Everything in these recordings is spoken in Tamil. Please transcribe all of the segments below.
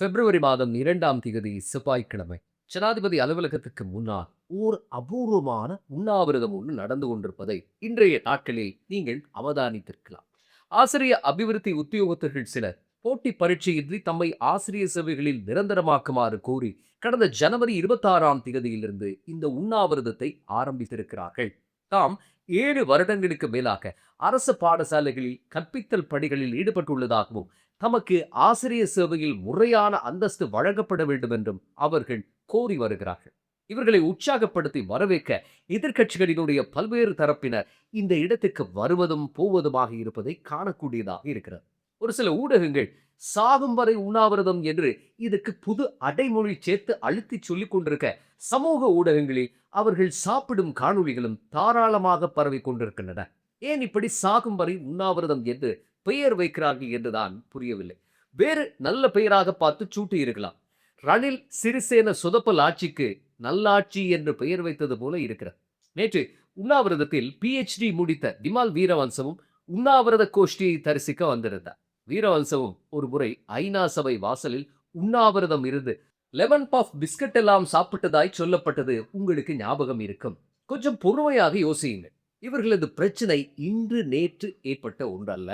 பிப்ரவரி மாதம் இரண்டாம் திகதி செவ்வாய்க்கிழமை. ஜனாதிபதி அலுவலகத்துக்கு முன்னால் ஓர் அபூர்வமான உண்ணாவிரதம் ஒன்று நடந்து கொண்டிருப்பதை இன்றைய நாட்களில் நீங்கள் அவதானித்திருக்கலாம். ஆசிரிய அபிவிருத்தி உத்தியோகத்தர்கள் சிலர் போட்டி பரீட்சையின்றி தம்மை ஆசிரிய சேவைகளில் நிரந்தரமாக்குமாறு கோரி கடந்த ஜனவரி இருபத்தாறாம் திகதியிலிருந்து இந்த உண்ணாவிரதத்தை ஆரம்பித்திருக்கிறார்கள். தாம் ஏழு வருடங்களுக்கு மேலாக அரசு பாடசாலைகளில் கற்பித்தல் பணிகளில் ஈடுபட்டுள்ளதாகவும் தமக்கு ஆசிரிய சேவையில் முறையான அந்தஸ்து வழங்கப்பட வேண்டும் என்றும் அவர்கள் கோரி வருகிறார்கள். இவர்களை உற்சாகப்படுத்தி வரவேற்க எதிர்க்கட்சிகளினுடைய பல்வேறு தரப்பினர் இந்த இடத்துக்கு வருவதும் போவதுமாக இருப்பதை காணக்கூடியதாக இருக்கிறது. ஒரு சில ஊடகங்கள் சாகும் வரை உண்ணாவிரதம் என்று இதுக்கு புது அடைமொழி சேர்த்து அழுத்தி சொல்லிக் கொண்டிருக்க சமூக ஊடகங்களில் அவர்கள் சாப்பிடும் காணொளிகளும் தாராளமாக பரவி கொண்டிருக்கின்றன. ஏன் இப்படி சாகும் வரை உண்ணாவிரதம் என்று பெயர் வைக்கிறார்கள் என்றுதான் புரியவில்லை. வேறு நல்ல பெயராக பார்த்து சூட்டி இருக்கலாம். ரணில் சிறிசேன சொதப்பல் ஆட்சிக்கு நல்லாட்சி என்று பெயர் வைத்தது போல இருக்கிறது. நேற்று உண்ணாவிரதத்தில் பிஹெச்டி முடித்த திமால் வீரவம்சமும் உண்ணாவிரத கோஷ்டியை தரிசிக்க வந்திருந்தார். வீரவம்சமும் ஒரு முறை ஐநா சபை வாசலில் உண்ணாவிரதம் இருந்து லெமன் பாஃப் பிஸ்கட் எல்லாம் சாப்பிட்டதாய் சொல்லப்பட்டது உங்களுக்கு ஞாபகம் இருக்கும். கொஞ்சம் பொறுமையாக யோசியுங்கள். இவர்களது பிரச்சனை இன்று நேற்று ஏற்பட்ட ஒன்றல்ல.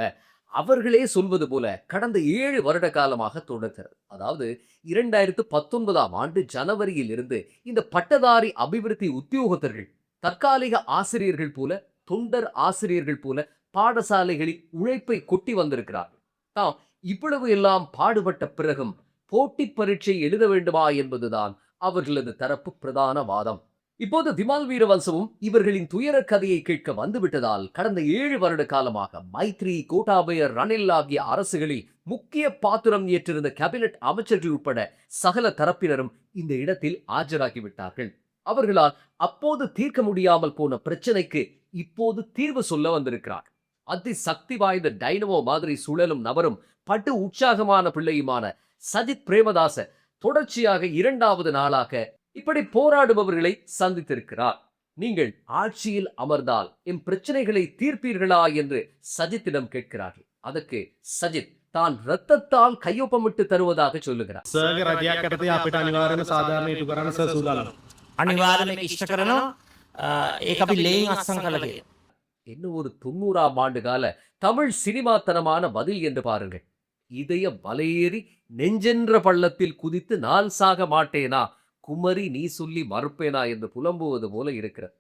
அவர்களே சொல்வது போல கடந்த ஏழு வருட காலமாக தொடர்கிறது. அதாவது இரண்டாயிரத்து பத்தொன்பதாம் ஆண்டு ஜனவரியில் இருந்து இந்த பட்டதாரி அபிவிருத்தி உத்தியோகத்தர்கள் தற்காலிக ஆசிரியர்கள் போல தொண்டர் ஆசிரியர்கள் போல பாடசாலைகளில் உழைப்பை கொட்டி வந்திருக்கிறார்கள். தாம் இவ்வளவு எல்லாம் பாடுபட்ட பிறகும் போட்டி பரீட்சை எழுத வேண்டுமா என்பதுதான் அவர்களது தரப்பு பிரதான வாதம். இப்போது திமால் வீரவன்சமும் இவர்களின் துயர கதையை கேட்க வந்துவிட்டதால் கடந்த ஏழு வருட காலமாக மைத்ரி கோட்டாபய ரணில் ஆகிய அரசுகளில் முக்கிய பாத்திரம் ஏற்றிருந்த கேபினட் அமைச்சர்கள் உட்பட சகல தரப்பினரும் இந்த இடத்தில் ஆஜராகிவிட்டார்கள். அவர்களால் அப்போது தீர்க்க முடியாமல் போன பிரச்சனைக்கு இப்போது தீர்வு சொல்ல வந்திருக்கிறார். அதி சக்தி வாய்ந்த டைனமோ மாதிரி சுழலும் நபரும் பட்டு உற்சாகமான பிள்ளையுமான சஜித் பிரேமதாச தொடர்ச்சியாக இரண்டாவது நாளாக இப்படி போராடுபவர்களை சந்தித்திருக்கிறார். நீங்கள் ஆட்சியில் அமர்ந்தால் என் பிரச்சனைகளை தீர்ப்பீர்களா என்று சஜித்திடம் கேட்கிறார்கள். அதற்கு சஜித் தான் ரத்தத்தால் கையொப்பமிட்டு தருவதாக சொல்லுகிறார். என்ன ஒரு தொண்ணூறாம் ஆண்டு கால தமிழ் சினிமாத்தனமான பதில் என்று பாருங்கள். இதய வலையேறி நெஞ்சென்ற பள்ளத்தில் குதித்து நான் சாக மாட்டேனா? குமரி நீ சொல்லி மறுப்பேனா என்று புலம்புவது போல இருக்கிறது.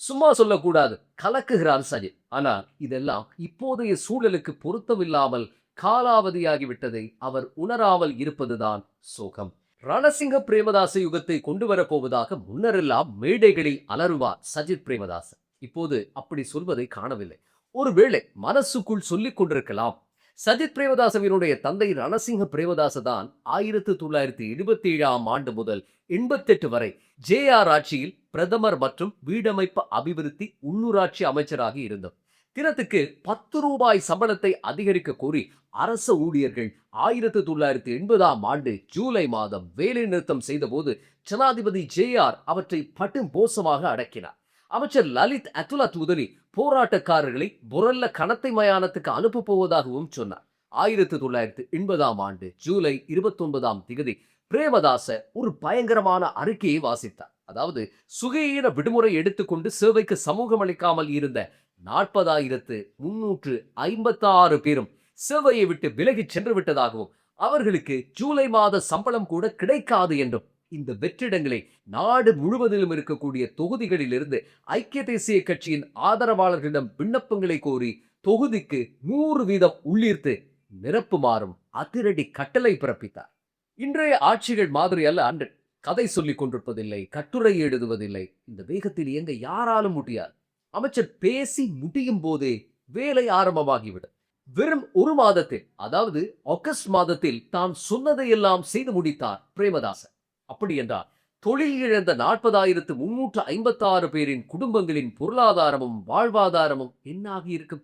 சும்மா சொல்லக்கூடாது. கலக்குகிறான் சஜித். ஆனால் இதெல்லாம் இப்போதைய சூழலுக்கு பொருத்தமில்லாமல் காலாவதியாகிவிட்டதை அவர் உணராமல் இருப்பதுதான் சோகம். ரணசிங்க பிரேமதாச யுகத்தை கொண்டு வரப்போவதாக முன்னரெல்லாம் மேடைகளில் அலறுவார் சஜித் பிரேமதாசன். இப்போது அப்படி சொல்வதை காணவில்லை. ஒருவேளை மனசுக்குள் சொல்லிக் கொண்டிருக்கலாம். சஜித் பிரேமதாசவினுடைய தந்தை ரணசிங்க பிரேமதாச தான் ஆயிரத்து தொள்ளாயிரத்தி எழுபத்தி ஏழாம் ஆண்டு முதல் எண்பத்தெட்டு வரை ஜே ஆர் ஆட்சியில் பிரதமர் மற்றும் வீடமைப்பு அபிவிருத்தி உள்ளூராட்சி அமைச்சராக இருந்தார் தினத்துக்கு பத்து ரூபாய் சம்பளத்தை அதிகரிக்க கோரி அரச ஊழியர்கள் ஆயிரத்து தொள்ளாயிரத்தி எண்பதாம் ஆண்டு ஜூலை மாதம் வேலை நிறுத்தம் செய்தபோது ஜனாதிபதி ஜே ஆர் அவற்றை பட்டும் மோசமாக அடக்கினார். அமைச்சர் லலித் அத்துலா உதவி போராட்டக்காரர்களை புரல்ல கணத்தை மயானத்துக்கு அனுப்பப் போவதாகவும் சொன்னார். ஆயிரத்து தொள்ளாயிரத்து எண்பதாம் ஆண்டு ஜூலை இருபத்தி ஒன்பதாம் திகதி பிரேமதாச ஒரு பயங்கரமான அறிக்கையை வாசித்தார். அதாவது சுகையீன விடுமுறை எடுத்துக்கொண்டு சேவைக்கு சமூகம் அளிக்காமல் இருந்த நாற்பதாயிரத்து முன்னூற்று ஐம்பத்தாறு பேரும் சேவையை விட்டு விலகிச் சென்று விட்டதாகவும் அவர்களுக்கு ஜூலை மாத சம்பளம் கூட கிடைக்காது என்றும் இந்த வெற்றிடங்களை நாடு முழுவதிலும் இருக்கக்கூடிய தொகுதிகளிலிருந்து ஐக்கிய தேசிய கட்சியின் ஆதரவாளர்களிடம் விண்ணப்பங்களை கோரி தொகுதிக்கு நூறு வீதம் உள்ளீர்த்து நிரப்புமாறும் அதிரடி கட்டளை பிறப்பித்தார். இன்றைய ஆட்சிகள் மாதிரி அல்ல அன்று கதை சொல்லிக் கொண்டிருப்பதில்லை கட்டுரை எழுதுவதில்லை. இந்த வேகத்தில் இயங்க யாராலும் முடியாது. அமைச்சர் பேசி முடியும் போதே வேலை ஆரம்பமாகிவிடும். வெறும் ஒரு மாதத்தில் அதாவது ஆகஸ்ட் மாதத்தில் தான் சொன்னதையெல்லாம் செய்து முடித்தார் பிரேமதாசன். அப்படி என்றால் தொழில் இழந்த நாற்பதாயிரத்து முன்னூற்று ஐம்பத்தாறு பேரின் குடும்பங்களின் பொருளாதாரமும் வாழ்வாதாரமும் என்னாகி இருக்கும்?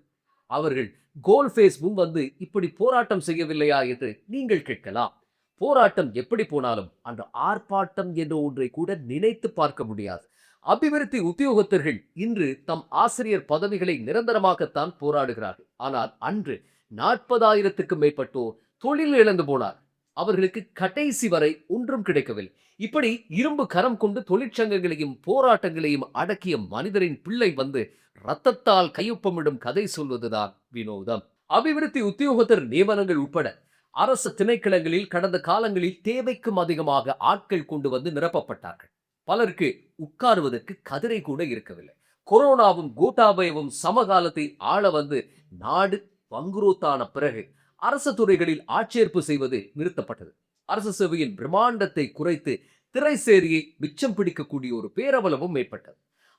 அவர்கள் கோல் ஃபேஸ் முன் வந்து இப்படி போராட்டம் செய்யவில்லையா என்று நீங்கள் கேட்கலாம். போராட்டம் எப்படி போனாலும் அந்த ஆர்ப்பாட்டம் என்ற ஒன்றை கூட நினைத்து பார்க்க முடியாது. அபிவிருத்தி உத்தியோகத்தர்கள் இன்று தம் ஆசிரியர் பதவிகளை நிரந்தரமாகத்தான் போராடுகிறார்கள். ஆனால் அன்று நாற்பதாயிரத்துக்கும் மேற்பட்டோர் தொழில் இழந்து போனார் அவர்களுக்கு கடைசி வரை ஒன்றும் கிடைக்கவில்லை. இப்படி இரும்பு கரம் கொண்டு தொழிற்சங்கங்களையும் போராட்டங்களையும் அடக்கிய மனிதரின் பிள்ளை வந்து ரத்தத்தால் கையொப்பமிடும் கதை சொல்வதுதான் வினோதம். அபிவிருத்தி உத்தியோகத்தர் நியமனங்கள் உட்பட அரசு திணைக்களங்களில் கடந்த காலங்களில் தேவைக்கும் அதிகமாக ஆட்கள் கொண்டு வந்து நிரப்பப்பட்டார்கள். பலருக்கு உட்காருவதற்கு கதிரை கூட இருக்கவில்லை. கொரோனாவும் கோட்டாபயவும் சமகாலத்தை ஆள வந்து நாடு பங்குரோத்தான பிறகு அரசு துறைகளில் ஆட்சேர்ப்பு செய்வது நிறுத்தப்பட்டது. அரசு சேவையின் பிரம்மாண்டத்தை குறைத்து திரைசேரியை மிச்சம் பிடிக்கக்கூடிய ஒரு பேரவலமும் ஏற்பட்டது.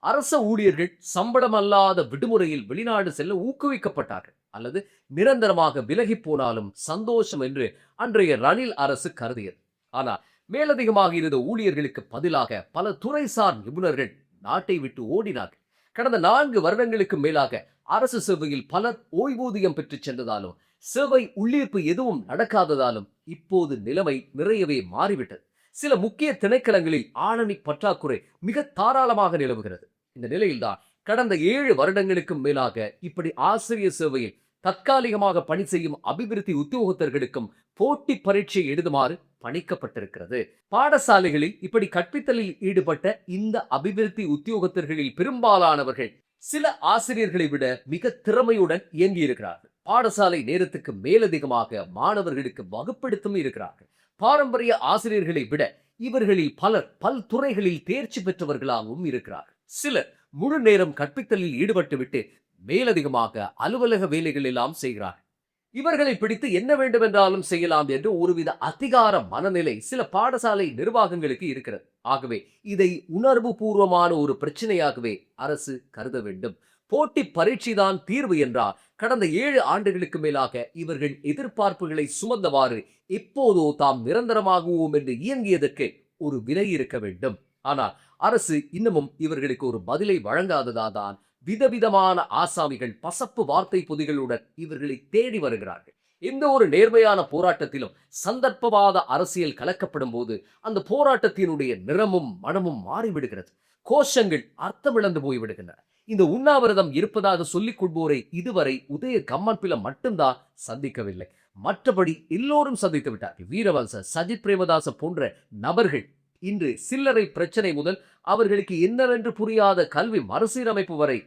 அரச ஊழியர்கள் சம்பளம் அல்லாத விடுமுறையில் வெளிநாடு செல்ல ஊக்குவிக்கப்பட்டார்கள். அல்லது நிரந்தரமாக விலகி போனாலும் சந்தோஷம் என்று அன்றைய ரணில் அரசு கருதியது. ஆனால் மேலதிகமாக இருந்த ஊழியர்களுக்கு பதிலாக பல துறைசார் நிபுணர்கள் நாட்டை விட்டு ஓடினார்கள். கடந்த நான்கு வருடங்களுக்கு மேலாக அரசு சேவையில் பலர் ஓய்வூதியம் பெற்றுச் சென்றதாலும் சேவை உள்ளீர்ப்பு எதுவும் நடக்காததாலும் இப்போது நிலைமை நிறையவே மாறிவிட்டது. சில முக்கிய திணைக்களங்களில் ஆளணி பற்றாக்குறை மிக தாராளமாக நிலவுகிறது. இந்த நிலையில்தான் கடந்த ஏழு வருடங்களுக்கும் மேலாக இப்படி ஆசிரியர் சேவையில் தற்காலிகமாக பணி செய்யும் அபிவிருத்தி உத்தியோகத்தர்களுக்கும் போட்டி பரீட்சை எழுதுமாறு பணிக்கப்பட்டிருக்கிறது. பாடசாலைகளில் இப்படி கற்பித்தலில் ஈடுபட்ட இந்த அபிவிருத்தி உத்தியோகத்தர்களில் பெரும்பாலானவர்கள் சில ஆசிரியர்களை விட மிக திறமையுடன் இயங்கியிருக்கிறார்கள். பாடசாலை நேரத்துக்கு மேலதிகமாக மாணவர்களுக்கு வகுப்படுத்தும் இருக்கிறார்கள். பாரம்பரிய ஆசிரியர்களை விட இவர்களில் பலர் பல்துறைகளில் தேர்ச்சி பெற்றவர்களாகவும் இருக்கிறார்கள். சிலர் முழு நேரம் கற்பித்தலில் ஈடுபட்டுவிட்டு மேலதிகமாக அலுவலக வேலைகள் எல்லாம் செய்கிறார்கள். இவர்களை பிடித்து என்ன வேண்டுமென்றாலும் செய்யலாம் என்று ஒருவித அதிகார மனநிலை சில பாடசாலை நிர்வாகங்களுக்கு இருக்கிறது. ஆகவே இதை உணர்வு பூர்வமான ஒரு பிரச்சனையாகவே அரசு கருத வேண்டும். போட்டி பரீட்சைதான் தீர்வு என்றால் கடந்த ஏழு ஆண்டுகளுக்கு மேலாக இவர்கள் எதிர்பார்ப்புகளை சுமந்தவாறு எப்போதோ தாம் நிரந்தரமாகுவோம் என்று இயங்கியதற்கு ஒரு விலை இருக்க வேண்டும். ஆனால் அரசு இன்னமும் இவர்களுக்கு ஒரு பதிலை வழங்காததாதான் விதவிதமான ஆசாமிகள் பசப்பு வார்த்தை பொதிகளுடன் இவர்களை தேடி வருகிறார்கள். எந்த ஒரு நேர்மையான போராட்டத்திலும் சந்தர்ப்பவாத அரசியல் கலக்கப்படும் போது அந்த போராட்டத்தினுடைய நிறமும் மனமும் மாறிவிடுகிறது. கோஷங்கள் அர்த்தமிழந்து போய்விடுகின்றன. இந்த உண்ணாவிரதம் இருப்பதாக சொல்லிக் கொள்வோரை இதுவரை உதய கம்மன்பில மட்டும்தான் சந்திக்கவில்லை. மற்றபடி எல்லோரும் சந்தித்து விட்டார்கள். வீரவல்ச சஜித் பிரேமதாச போன்ற நபர்கள் இன்று சில்லறை பிரச்சனை முதல் அவர்களுக்கு என்னவென்று புரியாத கல்வி மறுசீரமைப்பு வரை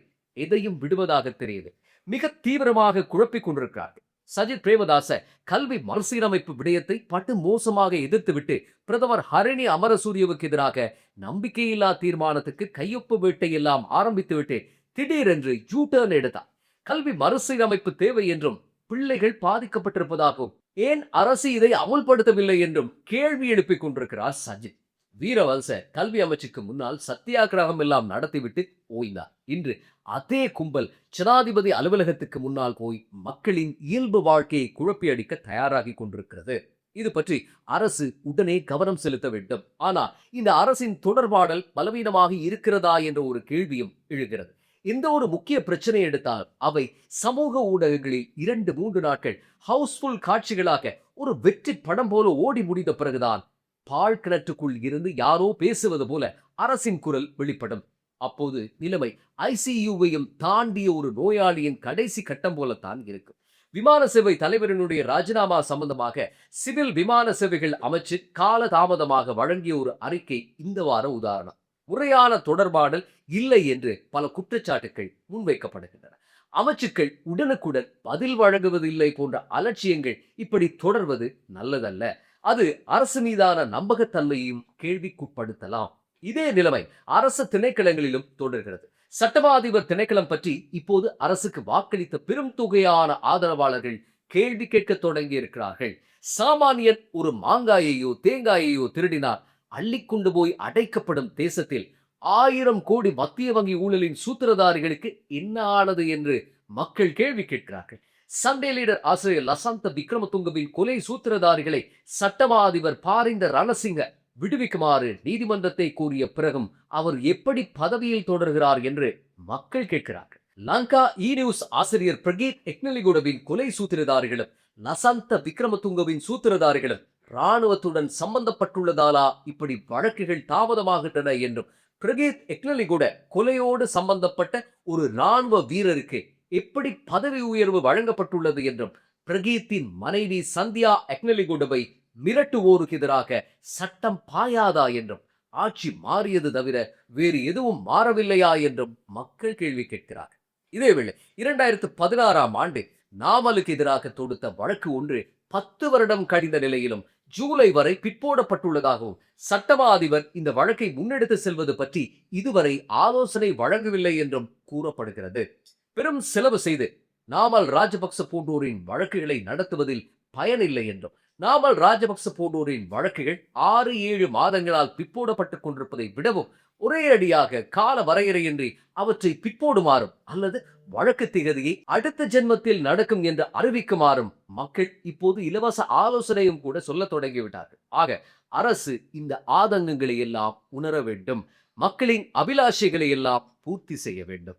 எதையும் விடுவதாக தெரியுது. மிக தீவிரமாக குழப்பிக் கொண்டிருக்கிறார்கள் சஜித் பிரேமதாச கல்வி மறுசீரமைப்பு விடயத்தை பட்டு மோசமாக எதிர்த்துவிட்டு பிரதமர் ஹரணி அமரசூரியவுக்கு எதிராக நம்பிக்கையில்லா தீர்மானத்துக்கு கையொப்பு வேட்டை எல்லாம் ஆரம்பித்துவிட்டு திடீரென்று யூ டேர்ன் எடுத்தார். கல்வி மறுசீரமைப்பு தேவை என்றும் பிள்ளைகள் பாதிக்கப்பட்டிருப்பதாகவும் ஏன் அரசு இதை அமுல்படுத்தவில்லை என்றும் கேள்வி எழுப்பிக் கொண்டிருக்கிறார் சஜித். வீரவல்ச கல்வி அமைச்சுக்கு முன்னால் சத்தியாகிரகம் எல்லாம் நடத்திவிட்டு ஓய்ந்தார். இன்று அதே கும்பல் ஜனாதிபதி அலுவலகத்துக்கு முன்னால் போய் மக்களின் இயல்பு வாழ்க்கையை குழப்பியடிக்க தயாராகி கொண்டிருக்கிறது. இது பற்றி அரசு உடனே கவனம் செலுத்த வேண்டும். ஆனால் இந்த அரசின் தொடர்பாடல் பலவீனமாக இருக்கிறதா என்ற ஒரு கேள்வியும் எழுகிறது. எந்த ஒரு முக்கிய பிரச்சனை எடுத்தால் அவை சமூக ஊடகங்களில் இரண்டு மூன்று நாட்கள் ஹவுஸ்ஃபுல் காட்சிகளாக ஒரு வெற்றி படம் போல ஓடி முடிந்த பிறகுதான் பால் கிணற்றுக்குள் இருந்து யாரோ பேசுவது போல அரசின் குரல் வெளிப்படும். அப்போது நிலைமை ஐசியூவையும் தாண்டிய ஒரு நோயாளியின் கடைசி கட்டம் போலத்தான் இருக்கும். விமான சேவை தலைவரினுடைய ராஜினாமா சம்பந்தமாக சிவில் விமான சேவைகள் அமைச்சு கால தாமதமாக வழங்கிய ஒரு அறிக்கை இந்த வார உதாரணம். முறையான தொடர்பாடல் இல்லை என்று பல குற்றச்சாட்டுகள் முன்வைக்கப்படுகின்றன. அமைச்சுக்கள் உடனுக்குடன் பதில் வழங்குவதில்லை போன்ற அலட்சியங்கள் இப்படி தொடர்வது நல்லதல்ல. அது அரசு மீதான நம்பகத்தன்மையையும் கேள்விக்குட்படுத்தலாம். இதே நிலைமை அரசு திணைக்களங்களிலும் தொடர்கிறது. சட்டமா அதிபர் திணைக்களம் பற்றி இப்போது அரசுக்கு வாக்களித்த பெரும் தொகையான ஆதரவாளர்கள் கேள்வி கேட்க தொடங்கி இருக்கிறார்கள் சாமானியன் ஒரு மாங்காயையோ தேங்காயையோ திருடினார். அள்ளிக்கொண்டு போய் அடைக்கப்படும் தேசத்தில் ஆயிரம் கோடி மத்திய வங்கி ஊழலின் சூத்திரதாரிகளுக்கு என்ன ஆனது என்று மக்கள் கேள்வி கேட்கிறார்கள். சண்டே லீடர் ஆசிரியர் லசந்த விக்ரமதுங்கவின் கொலை சூத்திரதாரிகளை சட்டமா அதிபர் பாரிந்த ரணசிங்க விடுவிக்குமாறு நீதிமன்றத்தை கூறிய பிறகும் அவர் எப்படி பதவியில் தொடர்கிறார் என்று மக்கள் கேட்கிறார்கள். லங்கா e இ நியூஸ் ஆசிரியர் பிரகீத் எக்னலிகுடவின் கொலை சூத்திரதாரிகளும் லசந்த விக்ரமதுங்கவின் சூத்திரதாரிகளும் இராணுவத்துடன் சம்பந்தப்பட்டுள்ளதாலா இப்படி வழக்குகள் தாமதமாகின்றன என்றும் பிரகீத் எக்னலிகுட கொலையோடு சம்பந்தப்பட்ட ஒரு இராணுவ வீரருக்கு எப்படி பதவி உயர்வு வழங்கப்பட்டுள்ளது என்றும் பிரகீத்தின் மனைவி சந்தியா எக்னலிகுடவை மிரட்டுவோருக்கு எதிராக சட்டம் பாயாதா என்றும் ஆட்சி மாறியது தவிர வேறு எதுவும் மாறவில்லையா என்றும் மக்கள் கேள்வி கேட்கிறார் இதேவேளை இரண்டாயிரத்து பதினாறாம் ஆண்டு நாமலுக்கு எதிராக தொடுத்த வழக்கு ஒன்று பத்து வருடம் கழிந்த நிலையிலும் ஜூலை வரை பிற்போடப்பட்டுள்ளதாகவும் சட்டமா அதிபர் இந்த வழக்கை முன்னெடுத்து செல்வது பற்றி இதுவரை ஆலோசனை வழங்கவில்லை என்றும் கூறப்படுகிறது. பெரும் செலவு செய்து நாமல் ராஜபக்ச போன்றோரின் வழக்குகளை நடத்துவதில் பயனில்லை என்றும் நாமல் ராஜபக்ச போன்றோரின் வழக்குகள் ஆறு ஏழு மாதங்களால் பிற்போடப்பட்டு கொண்டிருப்பதை விடவும் ஒரே அடியாக கால வரையறையின்றி அவற்றை பிற்போடுமாறும் அல்லது வழக்கு திகதியை அடுத்த ஜென்மத்தில் நடக்கும் என்று அறிவிக்குமாறும் மக்கள் இப்போது இலவச ஆலோசனையும் கூட சொல்ல தொடங்கிவிட்டார்கள். ஆக அரசு இந்த ஆதங்கங்களை எல்லாம் உணர வேண்டும். மக்களின் அபிலாஷைகளை எல்லாம் பூர்த்தி செய்ய வேண்டும்.